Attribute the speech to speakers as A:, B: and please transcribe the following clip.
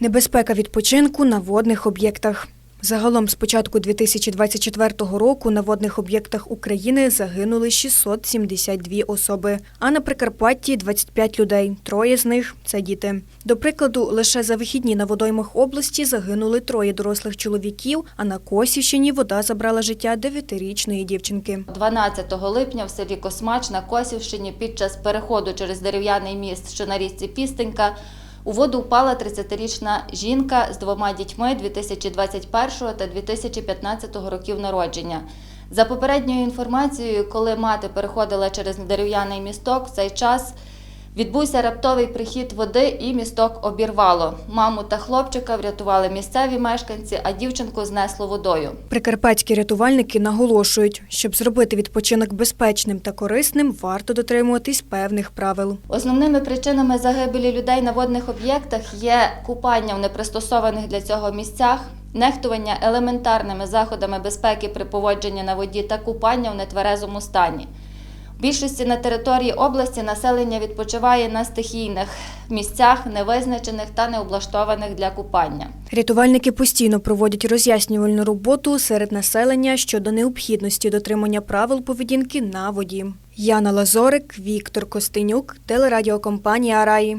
A: Небезпека відпочинку на водних об'єктах. Загалом з початку 2024 року на водних об'єктах України загинули 672 особи, а на Прикарпатті 25 людей. Троє з них це діти. До прикладу, лише за вихідні на водоймах області загинули троє дорослих чоловіків, а на Косівщині вода забрала життя дев'ятирічної дівчинки.
B: 12 липня в селі Космач на Косівщині під час переходу через дерев'яний міст, що на річці Пістенька, у воду впала 30-річна жінка з двома дітьми 2021 та 2015 років народження. За попередньою інформацією, коли мати переходила через дерев'яний місток, в цей час відбувся раптовий прихід води і місток обірвало. Маму та хлопчика врятували місцеві мешканці, а дівчинку знесло водою.
A: Прикарпатські рятувальники наголошують, щоб зробити відпочинок безпечним та корисним, варто дотримуватись певних правил.
B: Основними причинами загибелі людей на водних об'єктах є купання в непристосованих для цього місцях, нехтування елементарними заходами безпеки при поводженні на воді та купання в нетверезому стані. Більшості на території області населення відпочиває на стихійних місцях, невизначених та необлаштованих для купання.
A: Рятувальники постійно проводять роз'яснювальну роботу серед населення щодо необхідності дотримання правил поведінки на воді. Яна Лазорик, Віктор Костенюк, телерадіокомпанія Раї.